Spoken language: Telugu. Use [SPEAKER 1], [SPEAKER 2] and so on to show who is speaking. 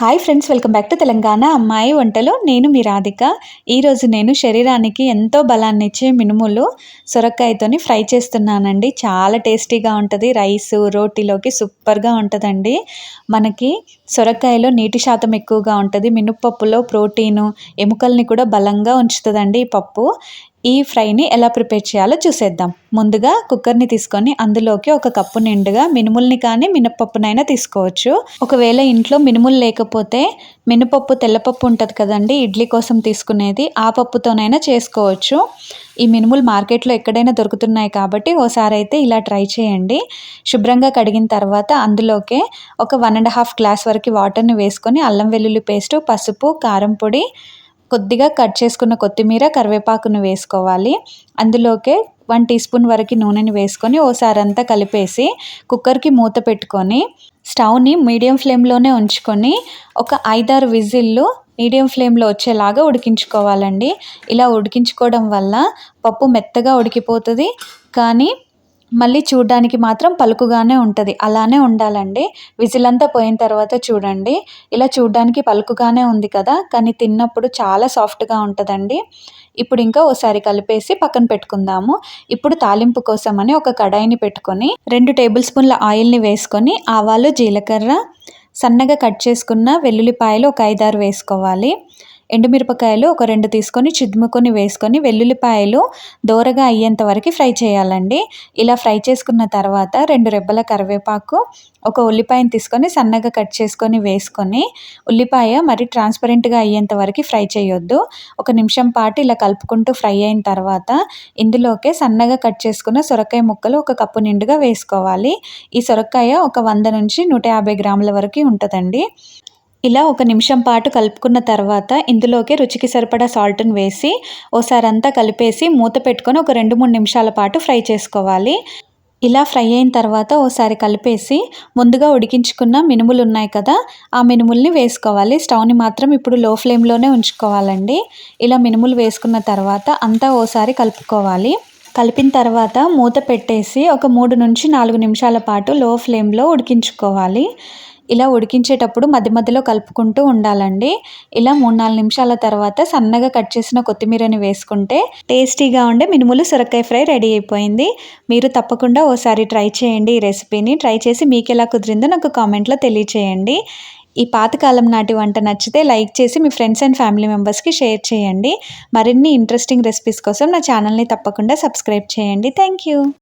[SPEAKER 1] Hi friends welcome back to Telangana అమ్మాయి వంటలో నేను మీ రాధిక. ఈరోజు నేను శరీరానికి ఎంతో బలాన్ని ఇచ్చే మినుములు సొరకాయతోని ఫ్రై చేస్తున్నానండి. చాలా టేస్టీగా ఉంటుంది. రైస్ రోటీలోకి సూపర్గా ఉంటుందండి. మనకి సొరకాయలో నీటి శాతం ఎక్కువగా ఉంటుంది. మినుపప్పులో ప్రోటీను ఎముకల్ని కూడా బలంగా ఉంచుతుందండి ఈ పప్పు. ఈ ఫ్రైని ఎలా ప్రిపేర్ చేయాలో చూసేద్దాం. ముందుగా కుక్కర్ని తీసుకొని అందులోకి ఒక కప్పు నిండుగా మినుముల్ని కానీ మినపప్పునైనా తీసుకోవచ్చు. ఒకవేళ ఇంట్లో మినుములు లేకపోతే మినపప్పు తెల్లపప్పు ఉంటుంది కదండి ఇడ్లీ కోసం తీసుకునేది ఆ పప్పుతోనైనా చేసుకోవచ్చు. ఈ మినుములు మార్కెట్లో ఎక్కడైనా దొరుకుతున్నాయి కాబట్టి ఓసారి అయితే ఇలా ట్రై చేయండి. శుభ్రంగా కడిగిన తర్వాత అందులోకే ఒక వన్ అండ్ హాఫ్ గ్లాస్ వరకు వాటర్ని వేసుకొని అల్లం వెల్లుల్లి పేస్టు పసుపు కారం పొడి కొద్దిగా కట్ చేసుకున్న కొత్తిమీర కరివేపాకును వేసుకోవాలి. అందులోకే వన్ టీ స్పూన్ వరకు నూనెని వేసుకొని ఓసారి అంతా కలిపేసి కుక్కర్కి మూత పెట్టుకొని స్టవ్ని మీడియం ఫ్లేమ్లోనే ఉంచుకొని ఒక ఐదారు విజిల్లు మీడియం ఫ్లేమ్లో వచ్చేలాగా ఉడికించుకోవాలండి. ఇలా ఉడికించుకోవడం వల్ల పప్పు మెత్తగా ఉడికిపోతుంది. కానీ మళ్ళీ చూడడానికి మాత్రం పలుకుగానే ఉంటుంది. అలానే ఉండాలండి. విజిల్ అంతా పోయిన తర్వాత చూడండి. ఇలా చూడడానికి పలుకుగానే ఉంది కదా. కానీ తిన్నప్పుడు చాలా సాఫ్ట్గా ఉంటుందండి. ఇప్పుడు ఇంకా ఓసారి కలిపేసి పక్కన పెట్టుకుందాము. ఇప్పుడు తాలింపు కోసమని ఒక కడాయిని పెట్టుకొని రెండు టేబుల్ స్పూన్ల ఆయిల్ని వేసుకొని ఆవాలు జీలకర్ర సన్నగా కట్ చేసుకున్న వెల్లుల్లిపాయలు ఒక ఐదారు వేసుకోవాలి. ఎండుమిరపకాయలు ఒక రెండు తీసుకొని చిద్ముకొని వేసుకొని వెల్లుల్లిపాయలు దోరగా అయ్యేంత వరకు ఫ్రై చేయాలండి. ఇలా ఫ్రై చేసుకున్న తర్వాత రెండు రెబ్బల కరివేపాకు ఒక ఉల్లిపాయను తీసుకొని సన్నగా కట్ చేసుకొని వేసుకొని ఉల్లిపాయ మరి ట్రాన్స్పరెంట్గా అయ్యేంత వరకు ఫ్రై చేయొద్దు. ఒక నిమిషం పాటు ఇలా కలుపుకుంటూ ఫ్రై అయిన తర్వాత ఇందులోకే సన్నగా కట్ చేసుకున్న సొరకాయ ముక్కలు ఒక కప్పు నిండుగా వేసుకోవాలి. ఈ సొరకాయ ఒక వంద నుంచి నూట యాభై గ్రాముల వరకు ఉంటుందండి. ఇలా ఒక నిమిషం పాటు కలుపుకున్న తర్వాత ఇందులోకి రుచికి సరిపడా సాల్ట్ని వేసి ఓసారి అంతా కలిపేసి మూత పెట్టుకొని ఒక రెండు మూడు నిమిషాల పాటు ఫ్రై చేసుకోవాలి. ఇలా ఫ్రై అయిన తర్వాత ఓసారి కలిపేసి ముందుగా ఉడికించుకున్న మినుములు ఉన్నాయి కదా ఆ మినుముల్ని వేసుకోవాలి. స్టవ్ని మాత్రం ఇప్పుడు లో ఫ్లేమ్లోనే ఉంచుకోవాలండి. ఇలా మినుములు వేసుకున్న తర్వాత అంతా ఓసారి కలుపుకోవాలి. కలిపిన తర్వాత మూత పెట్టేసి ఒక మూడు నుంచి నాలుగు నిమిషాల పాటు లో ఫ్లేమ్లో ఉడికించుకోవాలి. ఇలా ఉడికించేటప్పుడు మధ్య మధ్యలో కలుపుకుంటూ ఉండాలండి. ఇలా మూడు నాలుగు నిమిషాల తర్వాత సన్నగా కట్ చేసిన కొత్తిమీరని వేసుకుంటే టేస్టీగా ఉండే మినుములు సొరకాయ ఫ్రై రెడీ అయిపోయింది. మీరు తప్పకుండా ఓసారి ట్రై చేయండి ఈ రెసిపీని. ట్రై చేసి మీకు ఎలా కుదిరిందో నాకు కామెంట్లో తెలియచేయండి. ఈ పాతకాలం నాటి వంట నచ్చితే లైక్ చేసి మీ ఫ్రెండ్స్ అండ్ ఫ్యామిలీ మెంబర్స్కి షేర్ చేయండి. మరిన్ని ఇంట్రెస్టింగ్ రెసిపీస్ కోసం నా ఛానల్ని తప్పకుండా సబ్స్క్రైబ్ చేయండి. Thank you.